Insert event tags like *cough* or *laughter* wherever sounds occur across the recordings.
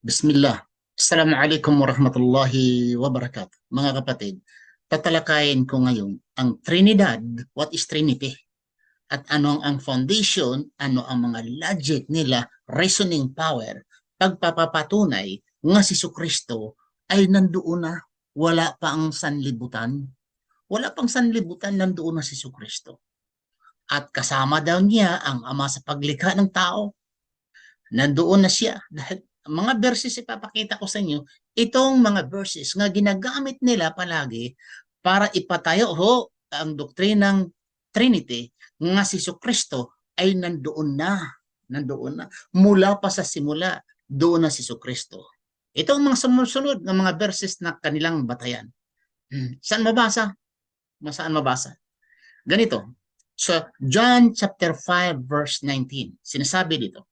Bismillah. Assalamualaikum warahmatullahi wabarakatuh. Mga kapatid, tatalakayin ko ngayon ang Trinidad. What is Trinity? At anong ang foundation, ano ang mga logic nila, reasoning power, pagpapapatunay nga si Kristo ay nandoon na, wala pa ang sanlibutan. Wala pang sanlibutan, nandoon na si Kristo. At kasama daw niya ang Ama sa paglikha ng tao. Nandoon na siya dahil mga verses ipapakita ko sa inyo, itong mga verses nga ginagamit nila palagi para ipatayo ho ang doktrinang Trinity nga si Kristo ay nandoon na, nandoon na, mula pa sa simula, doon na si Kristo. Ito ang mga sumusunod ng mga verses na kanilang batayan. Hmm. Saan mabasa? Saan mabasa? Ganito. So, John chapter 5 verse 19. Sinasabi dito,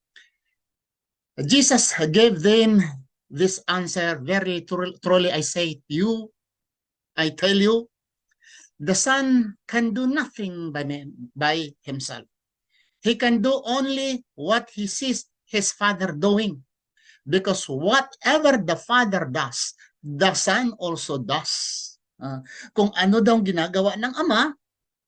Jesus gave them this answer very tru- truly I say to you, I tell you, the Son can do nothing by, me- by himself. He can do only what he sees his Father doing. Because whatever the Father does, the Son also does. Ah, kung ano daw ginagawa ng Ama,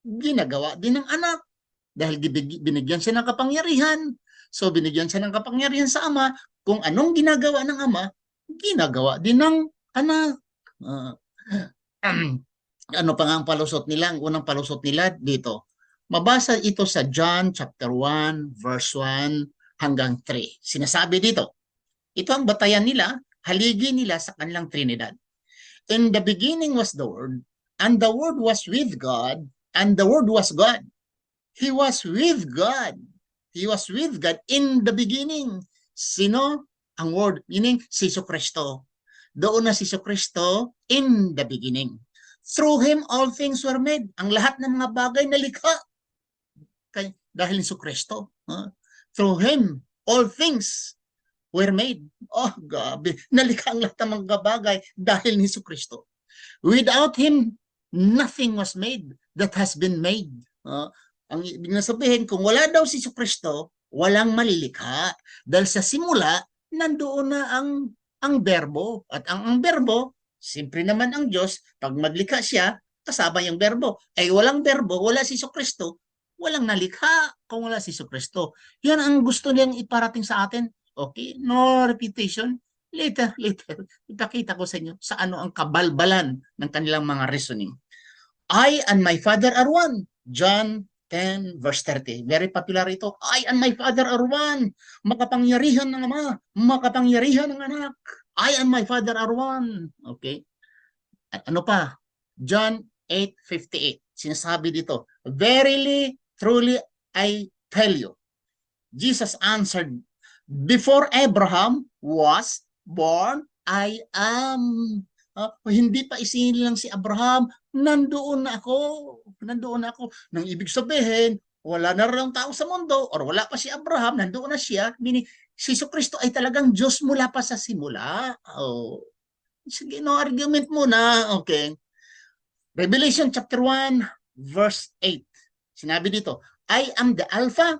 ginagawa din ng anak. Dahil binigyan siya ng kapangyarihan, So binigyan siya ng kapangyarihan sa ama, kung anong ginagawa ng ama, ginagawa din ng anak. Ah, *clears throat* ano pa nga ang palusot nila? Ang unang palusot nila dito. Mabasa ito sa John chapter 1 verse 1 hanggang 3. Sinasabi dito, ito ang batayan nila, haligi nila sa kanilang Trinidad. In the beginning was the Word, and the Word was with God, and the Word was God. He was with God. He was with God in the beginning. Sino? Ang Word, meaning si Kristo. Doon na si Kristo in the beginning. Through Him, all things were made. Ang lahat ng mga bagay na likha. Kay, dahil si Kristo. huh? Through Him, all things were made. Oh, gabi. Nalikha ang lahat ng mga bagay dahil ni Kristo. Without Him, nothing was made that has been made. huh? Ang ibig na sabihin, kung wala daw si Kristo, walang malilikha. Dahil sa simula, nandoon na ang ang berbo. At ang, ang berbo, simpre naman ang Diyos, pag maglikha siya, kasama yung berbo. Ay walang berbo, wala si Kristo, walang nalikha kung wala si Kristo. Yan ang gusto niyang iparating sa atin. Okay, no repetition. Later, *laughs* later, ipakita ko sa inyo sa ano ang kabalbalan ng kanilang mga reasoning. I and my Father are one. John 10 verse 30. Very popular ito. I and my Father are one. Makapangyarihan ng Ama. Makapangyarihan ng Anak. I and my Father are one. Okay? At ano pa? John 8.58. Sinasabi dito, Verily, truly, I tell you. Jesus answered, Before Abraham was born, I am. Ah, hindi pa isinilang si Abraham, nandoon na ako. Nandoon na ako. Nang ibig sabihin, wala na rin tao sa mundo or wala pa si Abraham, nandoon na siya. Meaning, si Kristo ay talagang Diyos mula pa sa simula. Oh. Sige, no argument muna. Okay. Revelation chapter 1, verse 8. Sinabi dito, I am the Alpha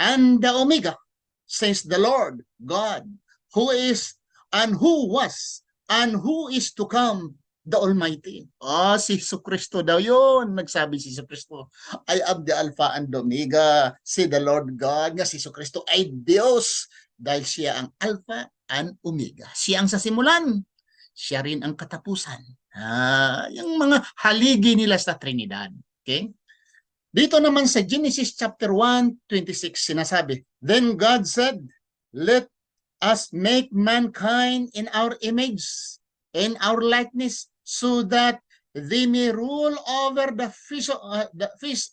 and the Omega, says the Lord God, who is and who was and who is to come, the Almighty. Ah, si Kristo daw yun. Nagsabi si Kristo, I am the Alpha and Omega, say the Lord God, nga si Kristo ay Diyos dahil siya ang Alpha and Omega. Siya ang sa simulan, siya rin ang katapusan. Ah, yung mga haligi nila sa Trinidad. Okay? Dito naman sa Genesis chapter 1, 26, sinasabi, Then God said, Let us make mankind in our image, in our likeness, so that they may rule over the fish, uh, the fish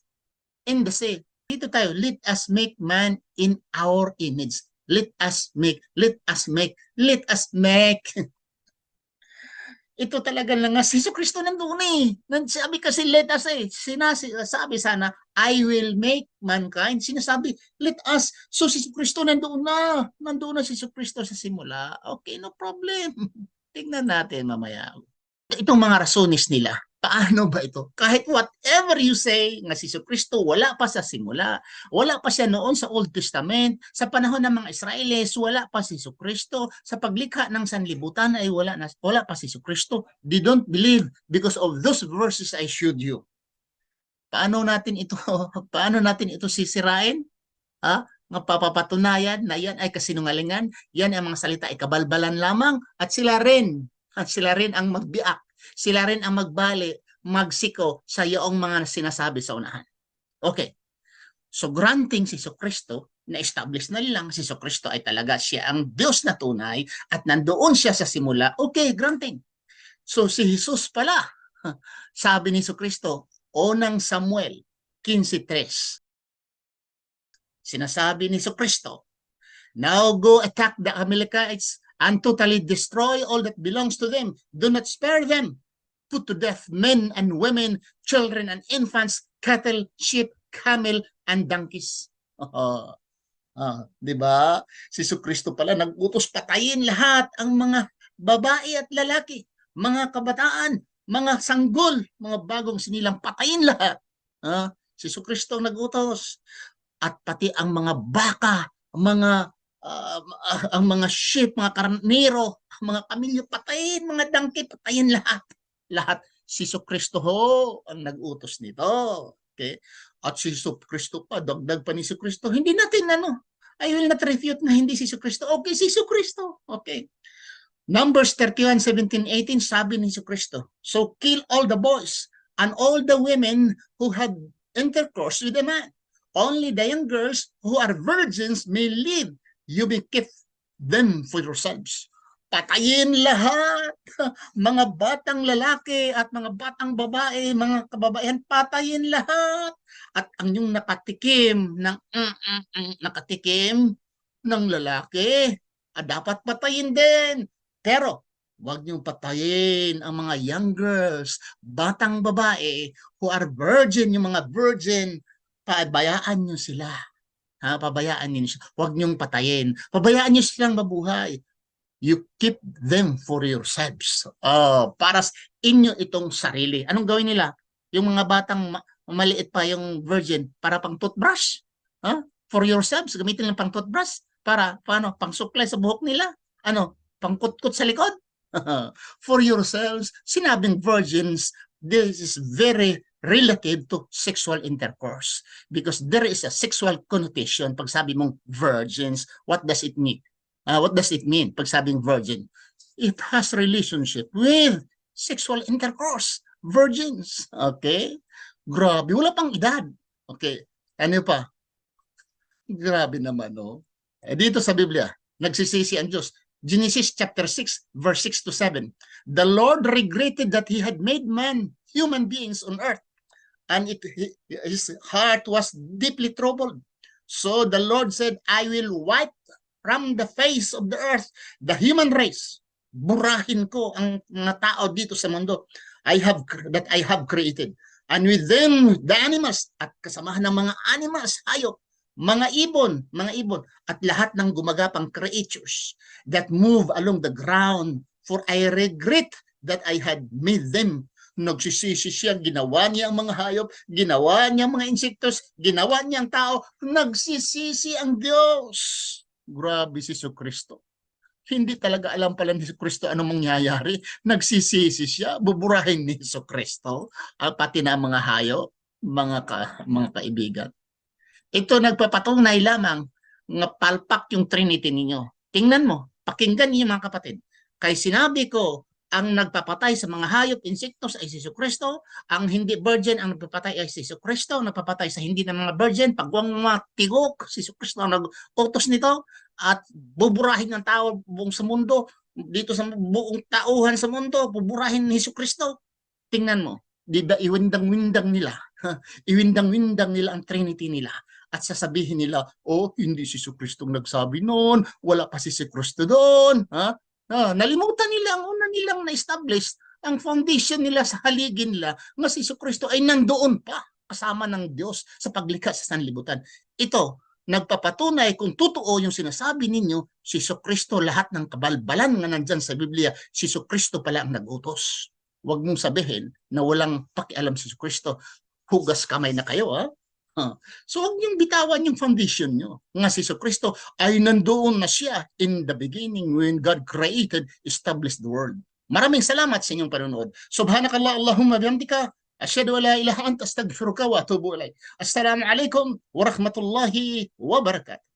in the sea. Dito tayo, let us make man in our image. Let us make, let us make, let us make. *laughs* Ito talaga lang nga, si Jesu Kristo nandun eh. Sabi kasi let us eh. Sinasi, sabi sana, I will make mankind. Sinasabi, let us. So si Jesu Kristo nandoon na. Nandoon na si Jesu Kristo sa simula. Okay, no problem. *laughs* Tingnan natin mamaya. Itong mga rasones nila, Paano ba ito? Kahit whatever you say nga si Kristo wala pa sa simula. Wala pa siya noon sa Old Testament. Sa panahon ng mga Israelis, wala pa si Kristo. Sa paglikha ng sanlibutan ay wala, na, wala pa si Kristo. They don't believe because of those verses I showed you. Paano natin ito *laughs* paano natin ito sisirain? Ha? Nga papapatunayan na yan ay kasinungalingan, yan ang mga salita ay kabalbalan lamang at sila rin at sila rin ang magbiak sila rin ang magbali, magsiko sa iyong mga sinasabi sa unahan. Okay. So granting si Kristo na establish na lang si Kristo ay talaga siya ang Diyos na tunay at nandoon siya sa simula. Okay, granting. So si Jesus pala, *laughs* sabi ni Kristo, unang Samuel 15.3. Sinasabi ni Kristo, Now go attack the Amalekites and totally destroy all that belongs to them. Do not spare them. Put to death men and women, children and infants, cattle, sheep, camel, and donkeys. Oh, *laughs* ah, 'di ba? Si Kristo pala nag-utos patayin lahat ang mga babae at lalaki, mga kabataan, mga sanggol, mga bagong sinilang patayin lahat. Ah, si Kristo nag-utos at pati ang mga baka, mga uh, ang mga sheep, mga karnero, mga kamilyo, patayin, mga dangki, patayin lahat. Lahat. Si Kristo ho ang nag-utos nito. Okay? At si Kristo pa, dagdag pa ni si Kristo, hindi natin ano, I will not refute na hindi si Kristo. Okay, si Kristo. Okay. Numbers 31, 17, 18, sabi ni Kristo, So kill all the boys and all the women who had intercourse with a man. Only the young girls who are virgins may live you may keep them for yourselves. Patayin lahat, *laughs* mga batang lalaki at mga batang babae, mga kababaihan, patayin lahat. At ang yung nakatikim ng mm, nakatikim ng lalaki, ah, dapat patayin din. Pero Huwag niyong patayin ang mga young girls, batang babae who are virgin, yung mga virgin, pabayaan niyo sila Ha, pabayaan niyo siya. Huwag niyong patayin. Pabayaan niyo silang mabuhay. You keep them for yourselves. Oh, para sa inyo itong sarili. Anong gawin nila? Yung mga batang ma- maliit pa yung virgin para pang toothbrush. Ha? For yourselves, gamitin lang pang toothbrush para paano pang suklay sa buhok nila. Ano? Pangkutkot sa likod. *laughs* for yourselves, sinabing virgins, this is very relative to sexual intercourse. Because there is a sexual connotation pag sabi mong virgins what does it mean? Uh, what does it mean pag sabing virgin? It has relationship with sexual intercourse. Virgins. Okay? Grabe. Wala pang edad. Okay? Ano pa? Grabe naman no eh, dito sa Biblia nagsisisi ang Diyos. Genesis chapter 6 verse 6 to 7 the Lord regretted that he had made man human beings on earth and it, his heart was deeply troubled. So the Lord said, I will wipe from the face of the earth the human race. Burahin ko ang mga tao dito sa mundo I have that I have created. And with them, the animals, at kasamahan ng mga animals, hayop, mga ibon, mga ibon, at lahat ng gumagapang creatures that move along the ground. For I regret that I had made them nagsisisi siya, ginawa niya ang mga hayop, ginawa niya ang mga insektos, ginawa niya ang tao, nagsisisi ang Diyos. Grabe si Kristo. Hindi talaga alam pala ni Kristo anong mangyayari. Nagsisisi siya, buburahin ni Kristo, uh, pati na mga hayop, mga, ka, mga kaibigan. Ito nagpapatunay lamang nga palpak yung Trinity ninyo. Tingnan mo, pakinggan niyo mga kapatid. Kay sinabi ko, ang nagpapatay sa mga hayop, insektos ay si Kristo. Ang hindi virgin ang nagpapatay ay si Kristo. Nagpapatay sa hindi ng mga virgin, pagwang mga tigok, si Kristo ang nag-utos nito at buburahin ng tao buong sa mundo, dito sa buong tauhan sa mundo, buburahin ni Kristo. Tingnan mo, di ba iwindang-windang nila, *laughs* iwindang-windang nila ang Trinity nila at sasabihin nila, oh, hindi si Kristo nagsabi noon, wala pa si Kristo doon, ha? Ah, nalimutan nila ang una nilang na-establish ang foundation nila sa haligin nila nga si Kristo ay nandoon pa kasama ng Diyos sa paglikha sa sanlibutan. Ito, nagpapatunay kung totoo yung sinasabi ninyo, si Kristo lahat ng kabalbalan nga nandyan sa Biblia, si Kristo pala ang nagutos. Huwag mong sabihin na walang pakialam si Kristo. Hugas kamay na kayo, ha? Ha. So huwag niyong bitawan yung foundation niyo. Nga si Kristo ay nandoon na siya in the beginning when God created, established the world. Maraming salamat sa inyong panonood. Subhanakallah Allahumma bihamdika asyhadu an la ilaha anta astaghfiruka wa atubu ilaik. Assalamu alaikum wa rahmatullahi wa barakatuh.